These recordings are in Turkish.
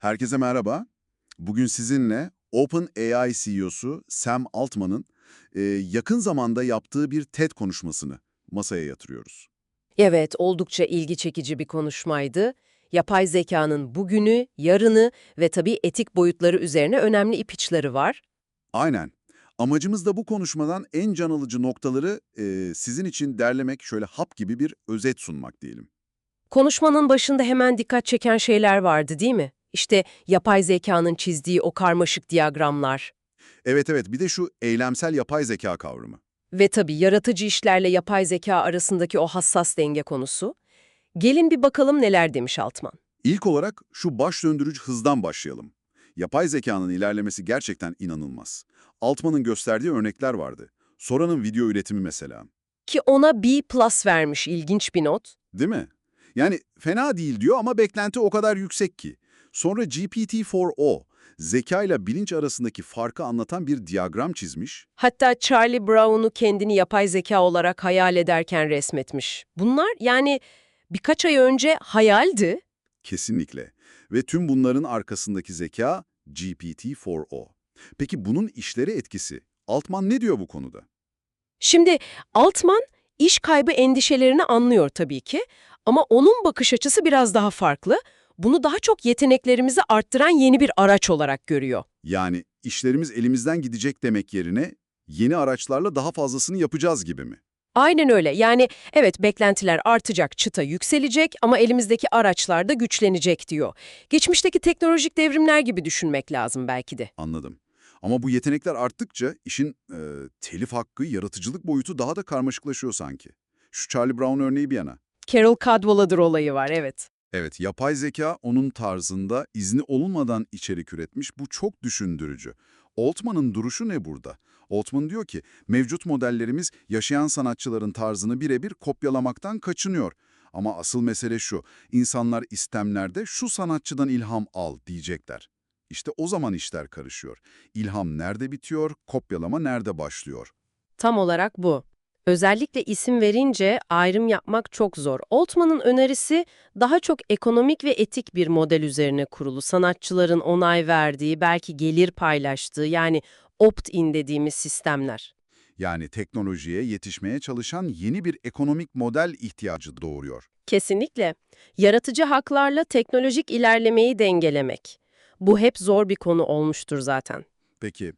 Herkese merhaba. Bugün sizinle OpenAI CEO'su Sam Altman'ın e, yakın zamanda yaptığı bir TED konuşmasını masaya yatırıyoruz. Evet, oldukça ilgi çekici bir konuşmaydı. Yapay zekanın bugünü, yarını ve tabii etik boyutları üzerine önemli ipuçları var. Aynen. Amacımız da bu konuşmadan en can alıcı noktaları e, sizin için derlemek, şöyle hap gibi bir özet sunmak diyelim. Konuşmanın başında hemen dikkat çeken şeyler vardı değil mi? İşte yapay zekanın çizdiği o karmaşık diyagramlar Evet evet bir de şu eylemsel yapay zeka kavramı. ve tabii yaratıcı işlerle yapay zeka arasındaki o hassas denge konusu. Gelin bir bakalım neler demiş Altman. İlk olarak şu baş döndürücü hızdan başlayalım. Yapay zekanın ilerlemesi gerçekten inanılmaz. Altman'ın gösterdiği örnekler vardı. Sora'nın video üretimi mesela. Ki ona B plus vermiş ilginç bir not. Değil mi? Yani fena değil diyor ama beklenti o kadar yüksek ki. Sonra GPT-4o, zeka ile bilinç arasındaki farkı anlatan bir diyagram çizmiş. Hatta Charlie Brown'u kendini yapay zeka olarak hayal ederken resmetmiş. Bunlar yani birkaç ay önce hayaldi. Kesinlikle. Ve tüm bunların arkasındaki zeka GPT-4o. Peki bunun işlere etkisi? Altman ne diyor bu konuda? Şimdi Altman iş kaybı endişelerini anlıyor tabii ki ama onun bakış açısı biraz daha farklı. Bunu daha çok yeteneklerimizi arttıran yeni bir araç olarak görüyor. Yani işlerimiz elimizden gidecek demek yerine yeni araçlarla daha fazlasını yapacağız gibi mi? Aynen öyle. Yani evet beklentiler artacak, çıta yükselecek ama elimizdeki araçlar da güçlenecek diyor. Geçmişteki teknolojik devrimler gibi düşünmek lazım belki de. Anladım. Ama bu yetenekler arttıkça işin e, telif hakkı, yaratıcılık boyutu daha da karmaşıklaşıyor sanki. Şu Charlie Brown örneği bir yana. Carol Cadwalader olayı var evet. Evet, yapay zeka onun tarzında izni olunmadan içerik üretmiş. Bu çok düşündürücü. Altman'ın duruşu ne burada? Altman diyor ki, mevcut modellerimiz yaşayan sanatçıların tarzını birebir kopyalamaktan kaçınıyor. Ama asıl mesele şu, insanlar istemlerde şu sanatçıdan ilham al diyecekler. İşte o zaman işler karışıyor. İlham nerede bitiyor, kopyalama nerede başlıyor? Tam olarak bu. Özellikle isim verince ayrım yapmak çok zor. Altman'ın önerisi daha çok ekonomik ve etik bir model üzerine kurulu. Sanatçıların onay verdiği, belki gelir paylaştığı yani opt-in dediğimiz sistemler. Yani teknolojiye yetişmeye çalışan yeni bir ekonomik model ihtiyacı doğuruyor. Kesinlikle. Yaratıcı haklarla teknolojik ilerlemeyi dengelemek. Bu hep zor bir konu olmuştur zaten. Peki,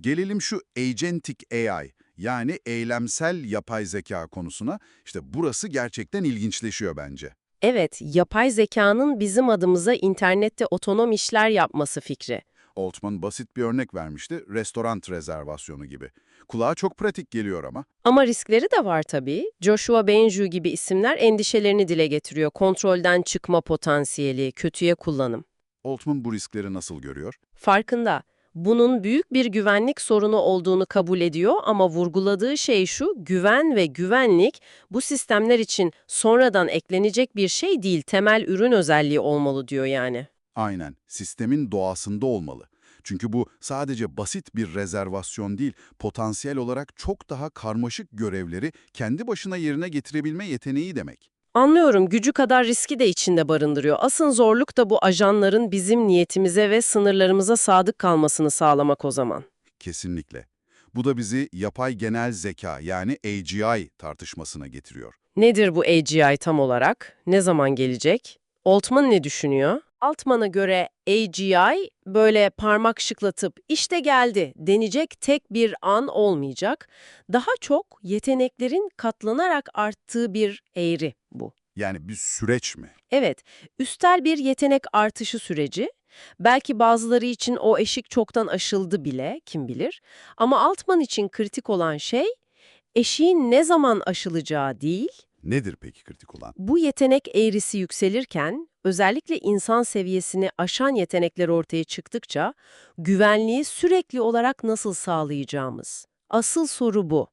gelelim şu agentic AI, yani eylemsel yapay zeka konusuna. İşte burası gerçekten ilginçleşiyor bence. Evet, yapay zekanın bizim adımıza internette otonom işler yapması fikri. Altman basit bir örnek vermişti, restoran rezervasyonu gibi. Kulağa çok pratik geliyor ama. Ama riskleri de var tabii. Joshua Benju gibi isimler endişelerini dile getiriyor. Kontrolden çıkma potansiyeli, kötüye kullanım. Altman bu riskleri nasıl görüyor? Farkında. Bunun büyük bir güvenlik sorunu olduğunu kabul ediyor ama vurguladığı şey şu, güven ve güvenlik bu sistemler için sonradan eklenecek bir şey değil, temel ürün özelliği olmalı diyor yani. Aynen, sistemin doğasında olmalı. Çünkü bu sadece basit bir rezervasyon değil, potansiyel olarak çok daha karmaşık görevleri kendi başına yerine getirebilme yeteneği demek. Anlıyorum, gücü kadar riski de içinde barındırıyor. Asıl zorluk da bu ajanların bizim niyetimize ve sınırlarımıza sadık kalmasını sağlamak o zaman. Kesinlikle. Bu da bizi yapay genel zeka yani AGI tartışmasına getiriyor. Nedir bu AGI tam olarak? Ne zaman gelecek? Altman ne düşünüyor? Altman'a göre AGI böyle parmak şıklatıp işte geldi denecek tek bir an olmayacak. Daha çok yeteneklerin katlanarak arttığı bir eğri bu. Yani bir süreç mi? Evet, üstel bir yetenek artışı süreci. Belki bazıları için o eşik çoktan aşıldı bile, kim bilir. Ama Altman için kritik olan şey, eşiğin ne zaman aşılacağı değil, Nedir peki kritik olan? bu yetenek eğrisi yükselirken, özellikle insan seviyesini aşan yetenekler ortaya çıktıkça, güvenliği sürekli olarak nasıl sağlayacağımız. Asıl soru bu.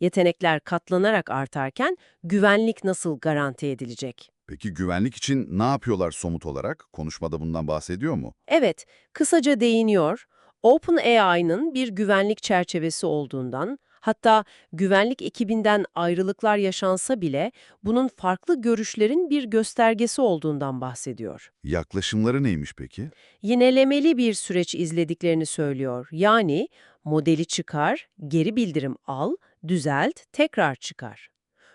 Yetenekler katlanarak artarken güvenlik nasıl garanti edilecek? Peki güvenlik için ne yapıyorlar somut olarak? Konuşmada bundan bahsediyor mu? Evet, kısaca değiniyor. OpenAI'nın bir güvenlik çerçevesi olduğundan, Hatta güvenlik ekibinden ayrılıklar yaşansa bile bunun farklı görüşlerin bir göstergesi olduğundan bahsediyor. Yaklaşımları neymiş peki? Yinelemeli bir süreç izlediklerini söylüyor. Yani modeli çıkar, geri bildirim al, düzelt, tekrar çıkar.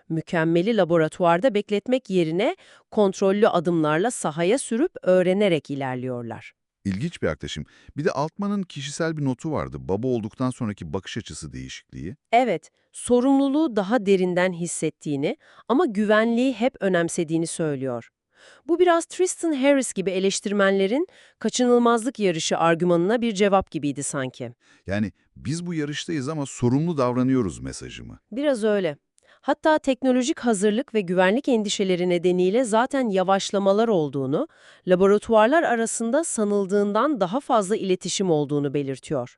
Mükemmeli laboratuvarda bekletmek yerine kontrollü adımlarla sahaya sürüp öğrenerek ilerliyorlar. İlginç bir yaklaşım. Bir de Altman'ın kişisel bir notu vardı. Baba olduktan sonraki bakış açısı değişikliği. Evet, sorumluluğu daha derinden hissettiğini ama güvenliği hep önemsediğini söylüyor. Bu biraz Tristan Harris gibi eleştirmenlerin kaçınılmazlık yarışı argümanına bir cevap gibiydi sanki. Yani biz bu yarıştayız ama sorumlu davranıyoruz mesajı mı? Biraz öyle. Hatta teknolojik hazırlık ve güvenlik endişeleri nedeniyle zaten yavaşlamalar olduğunu, laboratuvarlar arasında sanıldığından daha fazla iletişim olduğunu belirtiyor.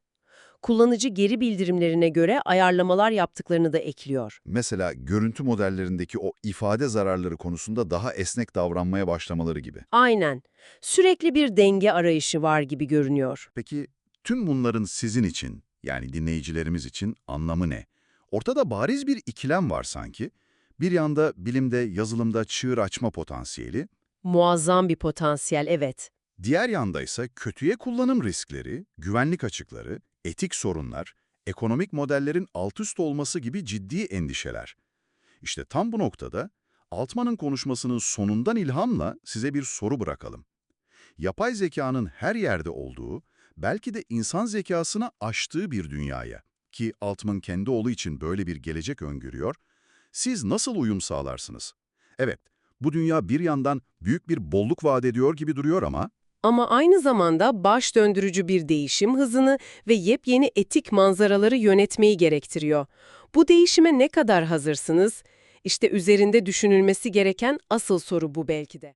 Kullanıcı geri bildirimlerine göre ayarlamalar yaptıklarını da ekliyor. Mesela görüntü modellerindeki o ifade zararları konusunda daha esnek davranmaya başlamaları gibi. Aynen. Sürekli bir denge arayışı var gibi görünüyor. Peki tüm bunların sizin için, yani dinleyicilerimiz için anlamı ne? Ortada bariz bir ikilem var sanki. Bir yanda bilimde, yazılımda çığır açma potansiyeli, Muazzam bir potansiyel, evet. diğer yanda ise kötüye kullanım riskleri, güvenlik açıkları, etik sorunlar, ekonomik modellerin altüst olması gibi ciddi endişeler. İşte tam bu noktada Altman'ın konuşmasının sonundan ilhamla size bir soru bırakalım. Yapay zekanın her yerde olduğu, belki de insan zekasını aştığı bir dünyaya ki Altman kendi oğlu için böyle bir gelecek öngörüyor, siz nasıl uyum sağlarsınız? Evet, bu dünya bir yandan büyük bir bolluk vaat ediyor gibi duruyor ama Ama aynı zamanda baş döndürücü bir değişim hızını ve yepyeni etik manzaraları yönetmeyi gerektiriyor. Bu değişime ne kadar hazırsınız? İşte üzerinde düşünülmesi gereken asıl soru bu belki de.